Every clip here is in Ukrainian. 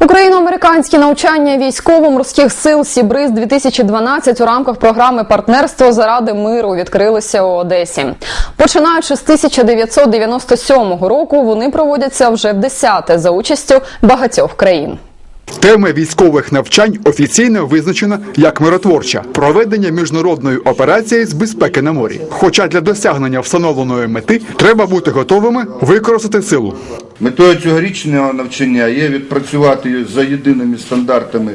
Україно-американські навчання військово-морських сил Сібриз 2012 у рамках програми партнерство заради миру відкрилися у Одесі. Починаючи з 1997 року, вони проводяться вже в десяте за участю багатьох країн. Теми військових навчань офіційно визначена як миротворча проведення міжнародної операції з безпеки на морі. Хоча для досягнення встановленої мети треба бути готовими використати силу. Метою цьогорічного навчання є відпрацювати за єдиними стандартами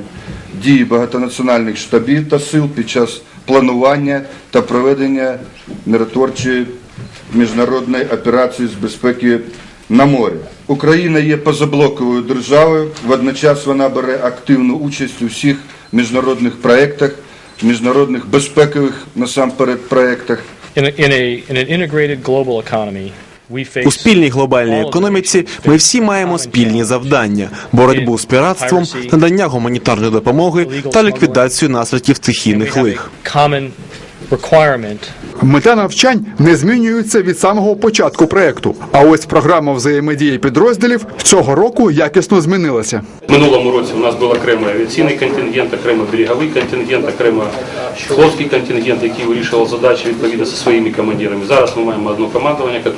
дії багатонаціональних штабів та сил під час планування та проведення миротворчої міжнародної операції з безпеки на морі. Україна є позаблоковою державою, водночас вона бере активну участь у всіх міжнародних проєктах, міжнародних безпекових насамперед проєктах. У спільній глобальній економіці ми всі маємо спільні завдання: боротьбу з піратством, надання гуманітарної допомоги та ліквідацію наслідків стихійних лих. Мета навчань не змінюється від самого початку проекту. А ось програма взаємодії підрозділів цього року якісно змінилася. Минулому році у нас був окремий авіаційний контингент, окремо береговий контингент, окремо флотський контингент, який вирішував задачі відповідно зі своїми командирами. Зараз ми маємо одне командування, яке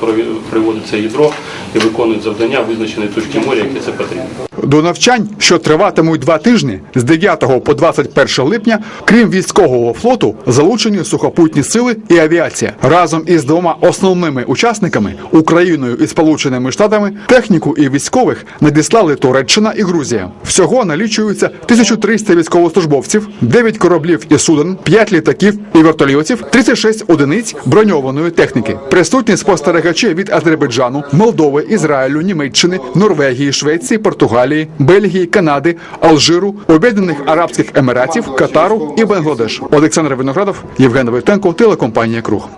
приводиться ядро і виконує завдання визначеної точки моря, яке це потрібно. До навчань, що триватимуть два тижні з 9 по 21 липня, крім військового флоту, залучені сухопутні сили і авіація. Разом із двома основними учасниками Україною і Сполученими Штатами техніку і військових надіслали Туреччина і Грузія. Всього налічується 1300 військовослужбовців, 9 кораблів і суден, 5 літаків і вертольотів, 36 одиниць броньованої техніки. Присутні спостерігачі від Азербайджану, Молдови, Ізраїлю, Німеччини, Норвегії, Швеції, Португалії, Бельгії, Канади, Алжиру, Об'єднаних Арабських Еміратів, Катару і Бангладеш. Олександр Виноградов, Євген Войтенко, телекомпанія Круг.